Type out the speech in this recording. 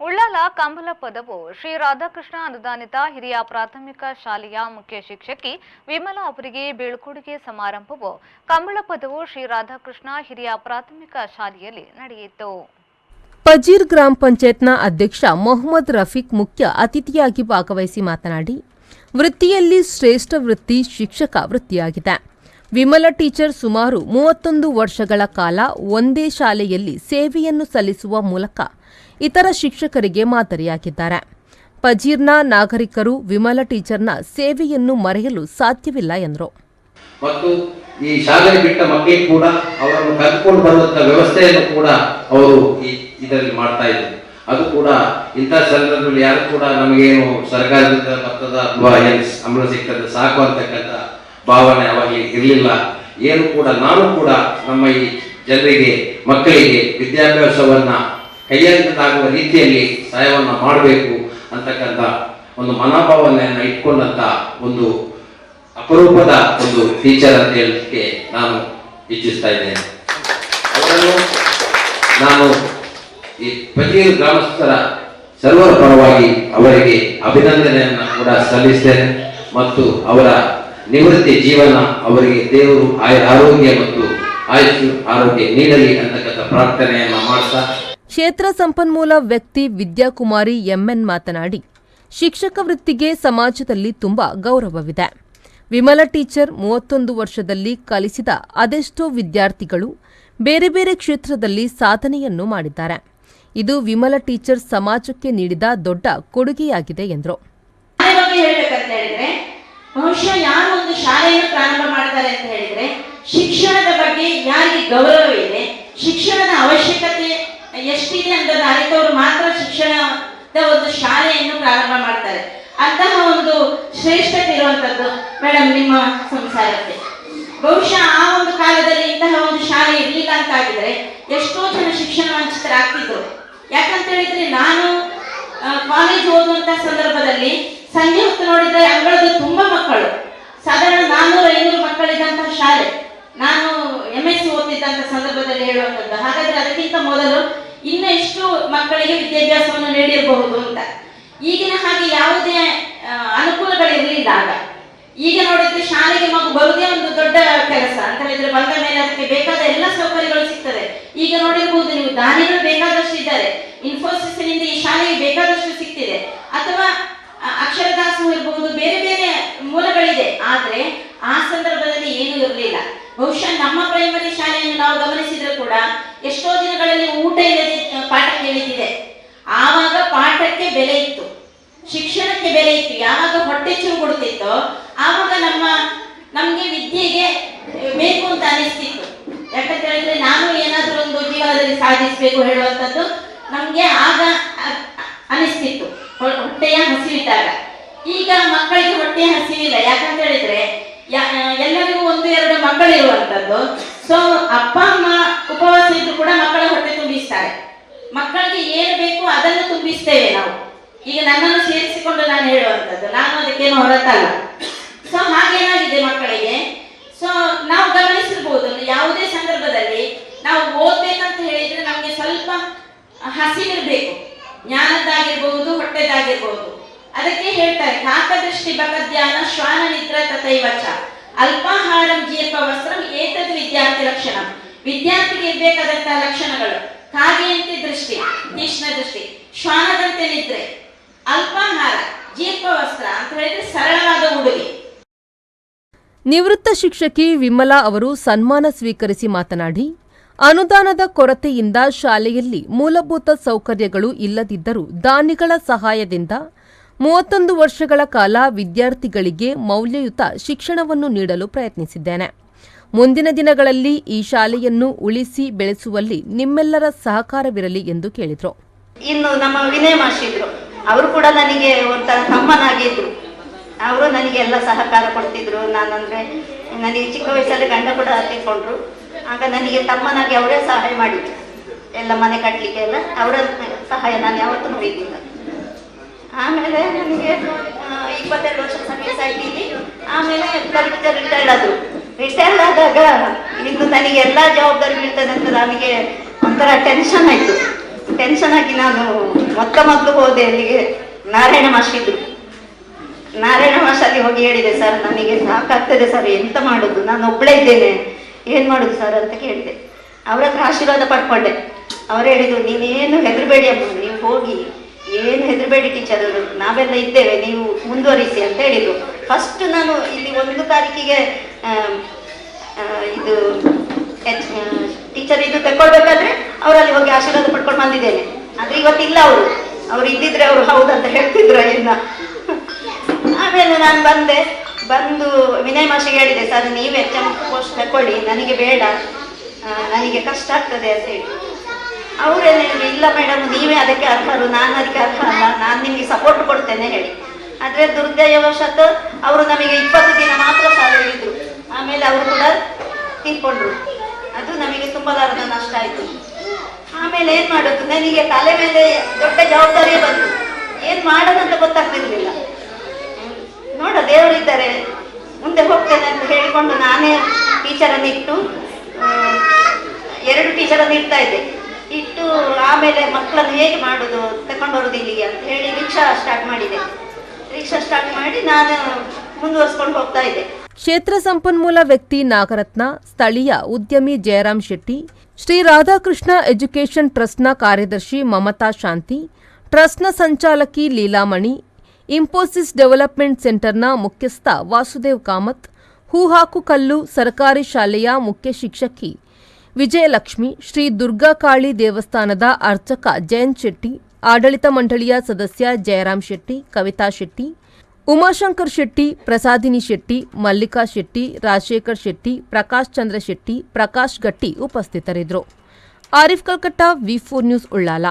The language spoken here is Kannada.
ಉಳ್ಳಾಲ ಕಂಬಲ ಪದವು ಶ್ರೀ ರಾಧಾಕೃಷ್ಣ ಅನುದಾನಿತ ಹಿರಿಯ ಪ್ರಾಥಮಿಕ ಶಾಲೆಯ ಮುಖ್ಯ ಶಿಕ್ಷಕಿ ವಿಮಲಾ ಅವರಿಗೆ ಬೀಳ್ಕೊಡುಗೆ ಸಮಾರಂಭವು ಕಂಬಳ ಪದವು ಶ್ರೀ ರಾಧಾಕೃಷ್ಣ ಹಿರಿಯ ಪ್ರಾಥಮಿಕ ಶಾಲೆಯಲ್ಲಿ ನಡೆಯಿತು. ಪಜೀರ್ ಗ್ರಾಮ ಪಂಚಾಯತ್ನ ಅಧ್ಯಕ್ಷ ಮೊಹಮ್ಮದ್ ರಫೀಕ್ ಮುಖ್ಯ ಅತಿಥಿಯಾಗಿ ಭಾಗವಹಿಸಿ ಮಾತನಾಡಿ, ವೃತ್ತಿಯಲ್ಲಿ ಶ್ರೇಷ್ಠ ವೃತ್ತಿ ಶಿಕ್ಷಕ ವೃತ್ತಿಯಾಗಿದೆ. ವಿಮಲ ಟೀಚರ್ ಸುಮಾರು ಮೂವತ್ತೊಂದು ವರ್ಷಗಳ ಕಾಲ ಒಂದೇ ಶಾಲೆಯಲ್ಲಿ ಸೇವೆಯನ್ನು ಸಲ್ಲಿಸುವ ಮೂಲಕ ಇತರ ಶಿಕ್ಷಕರಿಗೆ ಮಾದರಿಯಾಗಿದ್ದಾರೆ. ಪಜೀರ್ನ ನಾಗರಿಕರು ವಿಮಲ ಟೀಚರ್ನ ಸೇವೆಯನ್ನು ಮರೆಯಲು ಸಾಧ್ಯವಿಲ್ಲ ಎಂದರು. ಮತ್ತು ಈ ಶಾಲೆ ಬಿಟ್ಟ ಮಕ್ಕಳಿಗೆ ಕೂಡ ಅವರನ್ನು ಕರ್ಕೊಂಡು ಬರುವಂತ ವ್ಯವಸ್ಥೆಯನ್ನು ಕೂಡ ಅವರು ಇದರಲ್ಲಿ ಮಾಡ್ತಾ ಇದ್ದಾರೆ. ಅದು ಕೂಡ ಇಂಥ ಸಂದರ್ಭದಲ್ಲಿ ಯಾರು ಕೂಡ ನಮಗೇನು ಸರ್ಕಾರದಿಂದ ಭತ್ತದ ಅಥವಾ ಸಂಬಳ ಸಾಕು ಅಂತಕ್ಕಂಥ ಭಾವನೆ ಅವಾಗ ಇರಲಿಲ್ಲ. ಏನು ಕೂಡ ನಾನು ಕೂಡ ನಮ್ಮ ಈ ಜನರಿಗೆ, ಮಕ್ಕಳಿಗೆ ವಿದ್ಯಾಭ್ಯಾಸವನ್ನ ಕೈಯಲ್ಲಿದ್ದಾಗುವ ರೀತಿಯಲ್ಲಿ ಸಹಾಯವನ್ನು ಮಾಡಬೇಕು ಅಂತಕ್ಕಂಥ ಒಂದು ಮನೋಭಾವನೆಯನ್ನು ಇಟ್ಕೊಂಡಂತ ಒಂದು ಅಪರೂಪದ ಒಂದು ಟೀಚರ್ ಅಂತ ಹೇಳಲಿಕ್ಕೆ ನಾನು ಇಚ್ಛಿಸ್ತಾ ಇದ್ದೇನೆ. ಅವರನ್ನು ನಾನು ಈ ಪಜೀರ್ ಗ್ರಾಮಸ್ಥರ ಸರ್ವರ ಪರವಾಗಿ ಅವರಿಗೆ ಅಭಿನಂದನೆಯನ್ನು ಕೂಡ ಸಲ್ಲಿಸ್ತೇನೆ ಮತ್ತು ಅವರ ನಿವೃತ್ತಿ ಜೀವನ ಅವರಿಗೆ ದೇವರು ಆಯ ಆರೋಗ್ಯ ಮತ್ತು ಆಯುಷ್ ಆರೋಗ್ಯ ನೀಡಲಿ ಅಂತಕ್ಕಂಥ ಪ್ರಾರ್ಥನೆಯನ್ನು ಮಾಡ್ತಾ ಕ್ಷೇತ್ರ ಸಂಪನ್ಮೂಲ ವ್ಯಕ್ತಿ ವಿದ್ಯಾಕುಮಾರಿ ಎಂಎನ್ ಮಾತನಾಡಿ, ಶಿಕ್ಷಕ ವೃತ್ತಿಗೆ ಸಮಾಜದಲ್ಲಿ ತುಂಬಾ ಗೌರವವಿದೆ. ವಿಮಲ ಟೀಚರ್ ಮೂವತ್ತೊಂದು ವರ್ಷದಲ್ಲಿ ಕಲಿಸಿದ ಅದೆಷ್ಟೋ ವಿದ್ಯಾರ್ಥಿಗಳು ಬೇರೆ ಬೇರೆ ಕ್ಷೇತ್ರದಲ್ಲಿ ಸಾಧನೆಯನ್ನು ಮಾಡಿದ್ದಾರೆ. ಇದು ವಿಮಲ ಟೀಚರ್ ಸಮಾಜಕ್ಕೆ ನೀಡಿದ ದೊಡ್ಡ ಕೊಡುಗೆಯಾಗಿದೆ ಎಂದರು. ಬಹುಶಃ ಯಾರು ಒಂದು ಶಾಲೆಯನ್ನು ಪ್ರಾರಂಭ ಅಂತ ಹೇಳಿದ್ರೆ, ಶಿಕ್ಷಣದ ಬಗ್ಗೆ ಯಾರಿಗೆ ಗೌರವ ಇದೆ ಶಿಕ್ಷಣದ ಅವಶ್ಯಕತೆ ಎಷ್ಟಿದೆ ಅನ್ನೋದನ್ನ ಅರಿತವರು ಮಾತ್ರ ಶಿಕ್ಷಣದ ಒಂದು ಶಾಲೆಯನ್ನು ಪ್ರಾರಂಭ ಮಾಡ್ತಾರೆ. ಅಂತಹ ಒಂದು ಶ್ರೇಷ್ಠತೆ ಇರುವಂತದ್ದು ಮೇಡಮ್ ನಿಮ್ಮ ಸಂಸಾರಕ್ಕೆ. ಬಹುಶಃ ಆ ಒಂದು ಕಾಲದಲ್ಲಿ ಇಂತಹ ಒಂದು ಶಾಲೆ ಇರಲಿಲ್ಲ ಅಂತ ಆಗಿದ್ರೆ ಎಷ್ಟೋ ಜನ ಶಿಕ್ಷಣ ವಂಚಿತರಾಗ್ತಿದ್ರು. ಯಾಕಂತ ಹೇಳಿದ್ರೆ ನಾನು ಕಾಲೇಜ್ ಓದುವಂತ ಸಂದರ್ಭದಲ್ಲಿ ಸಂಜೆ ಹೊತ್ತು ನೋಡಿದ್ರೆ ಅಂಗಳದ ತುಂಬಾ ಮಕ್ಕಳು. ಸಾಧಾರಣ ನಾನ್ನೂರ ಐನೂರು ಮಕ್ಕಳಿದ್ದಂತಹ ಶಾಲೆ. ನಾನು ಎಂ ಎಸ್ ಓದ್ತಿದ್ದಂತ ಸಂದರ್ಭದಲ್ಲಿ ಹೇಳುವಂಥದ್ದು ಹಾಗಾದ್ರೆ ಅದಕ್ಕಿಂತ ಮೊದಲು ಇನ್ನು ಎಷ್ಟು ಮಕ್ಕಳಿಗೆ ವಿದ್ಯಾಭ್ಯಾಸವನ್ನು ನೀಡಿರಬಹುದು ಅಂತ. ಈಗಿನ ಹಾಗೆ ಯಾವುದೇ ಅನುಕೂಲಗಳಿರಲಿಲ್ಲ ಆಗ. ಈಗ ನೋಡಿದ್ರೆ ಶಾಲೆಗೆ ಮಗು ಬರುವುದೇ ಒಂದು ದೊಡ್ಡ ಕೆಲಸ. ಅಂತ ಹೇಳಿದ್ರೆ ಬಂದ ಮೇಲೆ ಅದಕ್ಕೆ ಬೇಕಾದ ಎಲ್ಲ ಸೌಕರ್ಯಗಳು ಸಿಗ್ತದೆ. ಈಗ ನೋಡಿರಬಹುದು ನೀವು ದಾನಿಗಳು ಬೇಕಾದಷ್ಟು ಇದ್ದಾರೆ. ಇನ್ಫೋಸಿಸ್ನಿಂದ ಈ ಶಾಲೆಗೆ ಬೇಕಾದಷ್ಟು ಸಿಗ್ತಿದೆ. ಅಥವಾ ಅಕ್ಷರದಾಸು ಇರಬಹುದು ಬೇರೆ ಬೇರೆ ಮೂಲಗಳಿದೆ. ಆದ್ರೆ ಆ ಸಂದರ್ಭದಲ್ಲಿ ಏನೂ ಇರಲಿಲ್ಲ ಬಹುಶಃ ನಮ್ಮ ಪ್ರೈಮರಿ ಶಾಲೆಯನ್ನು ನಾವು ಗಮನಿಸಿದ್ರೆ ಕೂಡ ಎಷ್ಟೋ ದಿನಗಳಲ್ಲಿ ಊಟ ಇಲ್ಲದೆ ಅ, ಪಾಠ ಕೇಳಿದಿದೆ ಆವಾಗ ಪಾಠಕ್ಕೆ ಬೆಲೆ ಇತ್ತು ಶಿಕ್ಷಣಕ್ಕೆ ಬೆಲೆ ಇತ್ತು ಹೊಟ್ಟೆ ಚೂರು ಕೊಡ್ತಿತ್ತೋ ಆವಾಗ ನಮ್ಮ, ನಮ್ಗೆ ವಿದ್ಯೆಗೆ ಬೇಕು ಅಂತ ಅನಿಸ್ತಿತ್ತು. ಯಾಕಂತ ಹೇಳಿದ್ರೆ ನಾನು ಏನಾದ್ರೂ ಒಂದು ಜೀವನದಲ್ಲಿ ಸಾಧಿಸಬೇಕು ಹೇಳುವಂಥದ್ದು ನಮ್ಗೆ ಆಗ ಅನಿಸ್ತಿತ್ತು. ಹೊಟ್ಟೆಯ ಹಸಿವಿದ್ದಾಗ. ಈಗ ಮಕ್ಕಳಿಗೆ ಹೊಟ್ಟೆಯ ಹಸಿವಿಲ್ಲ. ಯಾಕಂತ ಹೇಳಿದ್ರೆ ಎಲ್ಲರಿಗೂ ಒಂದು, ಎರಡು ಮಕ್ಕಳಿರುವಂತದ್ದು ಸೊ ಅಪ್ಪ, ಅಮ್ಮ ಉಪವಾಸ ಇದ್ರು ಕೂಡ ಮಕ್ಕಳ ಹೊಟ್ಟೆ ತುಂಬಿಸ್ತಾರೆ. ಮಕ್ಕಳಿಗೆ ಏನು ಬೇಕು ಅದನ್ನು ತುಂಬಿಸ್ತೇವೆ ನಾವು. ಈಗ ನನ್ನನ್ನು ಸೇರಿಸಿಕೊಂಡು ನಾನು ಹೇಳುವಂಥದ್ದು. ನಾನು ಅದಕ್ಕೇನು ಹೊರತಲ್ಲ. ಸೊ ಹಾಗೇನಾಗಿದೆ ಮಕ್ಕಳಿಗೆ? ಸೊ ನಾವು ಗಮನಿಸಿರ್ಬೋದು, ಯಾವುದೇ ಸಂದರ್ಭದಲ್ಲಿ ನಾವು ಓದ್ಬೇಕಂತ ಹೇಳಿದ್ರೆ ನಮಗೆ ಸ್ವಲ್ಪ ಹಸಿವಿರ್ಬೇಕು. ಜ್ಞಾನದ್ದಾಗಿರ್ಬಹುದು ಹೊಟ್ಟೆದಾಗಿರ್ಬಹುದು ಅದಕ್ಕೆ ಹೇಳ್ತಾರೆ, ಕಾಕದೃಷ್ಟಿ ಭಗಧ್ಯಾನ ಶ್ವಾನ ನಿದ್ರ ತಥೈವಚ. ಅಲ್ಪಾಹಾರಂ ಜೀರ್ಪ ವಸ್ತ್ರಂ ಏತದ್ ವಿದ್ಯಾರ್ಥಿ ಲಕ್ಷಣ. ವಿದ್ಯಾರ್ಥಿಗೆ ಇರ್ಬೇಕಾದಂತಹ ಲಕ್ಷಣಗಳು. ಕಾಗೆಯಂತೆ ದೃಷ್ಟಿ, ತೀಕ್ಷ್ಣ ದೃಷ್ಟಿ. ಶ್ವಾನದಂತೆ ನಿದ್ರೆ. ಅಲ್ಪಾಹಾರ ಜೀರ್ಪ ವಸ್ತ್ರ ಅಂತ ಹೇಳಿದ್ರೆ ಸರಳವಾದ ಉಡುಗೆ. ನಿವೃತ್ತ ಶಿಕ್ಷಕಿ ವಿಮಲಾ ಅವರು ಸನ್ಮಾನ ಸ್ವೀಕರಿಸಿ ಮಾತನಾಡಿ ಅನುದಾನದ ಕೊರತೆಯಿಂದ ಶಾಲೆಯಲ್ಲಿ ಮೂಲಭೂತ ಸೌಕರ್ಯಗಳು ಇಲ್ಲದಿದ್ದರೂ ದಾನಿಗಳ ಸಹಾಯದಿಂದ ಮೂವತ್ತೊಂದು ವರ್ಷಗಳ ಕಾಲ ವಿದ್ಯಾರ್ಥಿಗಳಿಗೆ ಮೌಲ್ಯಯುತ ಶಿಕ್ಷಣವನ್ನು ನೀಡಲು ಪ್ರಯತ್ನಿಸಿದ್ದೇನೆ. ಮುಂದಿನ ದಿನಗಳಲ್ಲಿ ಈ ಶಾಲೆಯನ್ನು ಉಳಿಸಿ ಬೆಳೆಸುವಲ್ಲಿ ನಿಮ್ಮೆಲ್ಲರ ಸಹಕಾರವಿರಲಿ ಎಂದು ಕೇಳಿದರು. ಇನ್ನು ನಮ್ಮ ವಿನಯ ಮಾಸ್ಟಿದ್ರು ಅವರು ಕೂಡ ನನಗೆ ಒಂಥರ ತಮ್ಮನಾಗಿದ್ರು. ಅವರು ನನಗೆ ಎಲ್ಲ ಸಹಕಾರ ಕೊಡ್ತಿದ್ರು. ನಾನಂದ್ರೆ ನನಗೆ ಚಿಕ್ಕ ವಯಸ್ಸಲ್ಲಿ ಗಂಡ ಕೂಡ ತಿಳ್ಕೊಂಡ್ರು ಆಗ ನನಗೆ ತಮ್ಮನಾಗಿ ಅವರೇ ಸಹಾಯ ಮಾಡಿದ್ರು. ಎಲ್ಲ ಮನೆ ಕಟ್ಟಲಿಕ್ಕೆ ಎಲ್ಲ ಅವರ ಸಹಾಯ ನಾನು ಯಾವತ್ತೂ ನೋಡಿದ್ದಿಲ್ಲ. ಆಮೇಲೆ ನನಗೆ ಇಪ್ಪತ್ತೆರಡು ವರ್ಷ ಸರ್ವಿಸ್ ಆಗಿದ್ದೀನಿ ಆಮೇಲೆ ರಿಟೈರ್ಡ್ ಆದರು. ರಿಟೈರ್ಡ್ ಆದಾಗ ಇನ್ನು ನನಗೆ ಎಲ್ಲ ಜವಾಬ್ದಾರಿ ಬೀಳ್ತದೆ ಅಂತ ನನಗೆ ಒಂಥರ ಟೆನ್ಷನ್ ಆಯ್ತು. ಟೆನ್ಷನ್ ಆಗಿ ನಾನು ಮೊತ್ತ ಮೊದಲು ಹೋದೆ ಅಲ್ಲಿಗೆ. ನಾರಾಯಣ ಮಾಸ್ಟಿದ್ರು ನಾರಾಯಣ ಮಾಸ್ ಅಲ್ಲಿ ಹೋಗಿ ಹೇಳಿದೆ, ಸರ್, ನನಗೆ ಸಾಕಾಗ್ತದೆ ಸರ್, ಎಂತ ಮಾಡೋದು? ನಾನು ಒಬ್ಬಳೇ ಇದ್ದೇನೆ. ಏನು ಮಾಡೋದು ಸರ್? ಅಂತ ಕೇಳಿದೆ. ಅವ್ರ ಹತ್ರ ಆಶೀರ್ವಾದ ಪಡ್ಕೊಂಡೆ. ಅವ್ರು ಹೇಳಿದ್ರು, ನೀನೇನು ಹೆದರಬೇಡಿ ಅಮ್ಮ, ನೀವು ಹೋಗಿ. ಏನು ಹೆದರಬೇಡಿ ಟೀಚರ್ ನಾವೆಲ್ಲ ಇದ್ದೇವೆ, ನೀವು ಮುಂದುವರಿಸಿ. ಅಂತ ಹೇಳಿದ್ರು. ಫಸ್ಟ್ ನಾನು ಇಲ್ಲಿ ಒಂದು ತಾರೀಕಿಗೆ ಇದು ಟೀಚರ್ ಇದು ತಗೊಳ್ಬೇಕಾದ್ರೆ ಅವರಲ್ಲಿ ಹೋಗಿ ಆಶೀರ್ವಾದ ಪಡ್ಕೊಂಡು ಬಂದಿದ್ದೇನೆ. ಆದ್ರೆ ಇವತ್ತಿಲ್ಲ ಅವರು. ಅವ್ರು ಇದ್ದಿದ್ರೆ ಅವರು ಹೌದಂತ ಹೇಳ್ತಿದ್ರು ಇನ್ನ ಆಮೇಲೆ ನಾನು ಬಂದೆ. ಬಂದು ವಿನಯ್ ಮಾಷಿಗೆ ಹೇಳಿದೆ, ಸರ್, ನೀವು ಪೋಸ್ಟ್ ತಕೊಳ್ಳಿ. ನನಗೆ ಬೇಡ. ನನಗೆ ಕಷ್ಟ ಆಗ್ತದೆ ಅಂತ ಹೇಳಿ. ಅವರೇನು ಹೇಳಿದ್ರು, ಇಲ್ಲ ಮೇಡಮ್ ನೀವೇ ಅದಕ್ಕೆ ಅರ್ಹರು. ನಾನು ಅದಕ್ಕೆ ಅರ್ಹ ಅಲ್ಲ. ನಾನು ನಿಮಗೆ ಸಪೋರ್ಟ್ ಕೊಡ್ತೇನೆ, ಹೇಳಿ. ಆದರೆ ದುರ್ದೈವಶಾತ್ ಅವರು ನಮಗೆ ಇಪ್ಪತ್ತು ದಿನ ಮಾತ್ರ ಸಾಲ ಇದ್ರು ಆಮೇಲೆ ಅವರು ಕೂಡ ತೀರ್ಕೊಂಡ್ರು. ತುಂಬಲಾರದ ನಷ್ಟ ಆಯ್ತು ಆಮೇಲೆ ಏನ್ ಮಾಡೋದು? ನನಗೆ ತಲೆ ಮೇಲೆ ದೊಡ್ಡ ಜವಾಬ್ದಾರಿ ಬಂತು. ಏನ್ ಮಾಡೋದಂತ ಗೊತ್ತಾಗ್ತಿರ್ಲಿಲ್ಲ. ನೋಡ ದೇವರಿದ್ದಾರೆ ಮುಂದೆ ಹೋಗ್ತೇನೆ ಅಂತ ಹೇಳಿಕೊಂಡು ನಾನೇ ಟೀಚರನ್ನು ಇಟ್ಟು ಎರಡು ಟೀಚರನ್ನು ಇಡ್ತಾ ಇದ್ದೆ. ಇಟ್ಟು ಆಮೇಲೆ ಮಕ್ಕಳನ್ನು ಹೇಗೆ ಮಾಡೋದು ತಕೊಂಡು ಬರೋದು ಇಲ್ಲಿಗೆ ಅಂತ ಹೇಳಿ ರಿಕ್ಷಾ ಸ್ಟಾರ್ಟ್ ಮಾಡಿದೆ. ರಿಕ್ಷಾ ಸ್ಟಾರ್ಟ್ ಮಾಡಿ ನಾನು ಮುಂದುವರ್ಸ್ಕೊಂಡು ಹೋಗ್ತಾ ಇದ್ದೆ. ಕ್ಷೇತ್ರ ಸಂಪನ್ಮೂಲ ವ್ಯಕ್ತಿ ನಾಗರತ್ನ, ಸ್ಥಳೀಯ ಉದ್ಯಮಿ ಜಯರಾಮ್ ಶೆಟ್ಟಿ, ಶ್ರೀ ರಾಧಾಕೃಷ್ಣ ಎಜುಕೇಷನ್ ಟ್ರಸ್ಟ್ನ ಕಾರ್ಯದರ್ಶಿ ಮಮತಾ ಶಾಂತಿ, ಟ್ರಸ್ಟ್ನ ಸಂಚಾಲಕಿ ಲೀಲಾಮಣಿ ಇಂಫೋಸಿಸ್ ಡೆವಲಪ್ಮೆಂಟ್ ಸೆಂಟರ್ನ ಮುಖ್ಯಸ್ಥ ವಾಸುದೇವ್ ಕಾಮತ್, ಹೂಹಾಕು ಕಲ್ಲು ಸರ್ಕಾರಿ ಶಾಲೆಯ ಮುಖ್ಯ ಶಿಕ್ಷಕಿ ವಿಜಯಲಕ್ಷ್ಮಿ, ಶ್ರೀ ದುರ್ಗಾಕಾಳಿ ದೇವಸ್ಥಾನದ ಅರ್ಚಕ ಜಯಂತ್ ಶೆಟ್ಟಿ, ಆಡಳಿತ ಮಂಡಳಿಯ ಸದಸ್ಯ ಜಯರಾಮ್ ಶೆಟ್ಟಿ, ಕವಿತಾ ಶೆಟ್ಟಿ ಉಮಾಶಂಕರ್ ಶೆಟ್ಟಿ, ಪ್ರಸಾದಿನಿ ಶೆಟ್ಟಿ, ಮಲ್ಲಿಕಾ ಶೆಟ್ಟಿ, ರಾಜಶೇಖರ್ ಶೆಟ್ಟಿ, ಪ್ರಕಾಶ್ ಚಂದ್ರ ಶೆಟ್ಟಿ, ಪ್ರಕಾಶ್ ಗಟ್ಟಿ ಉಪಸ್ಥಿತರಿದ್ದರು. Arif Kalkatta V four news, Ullal.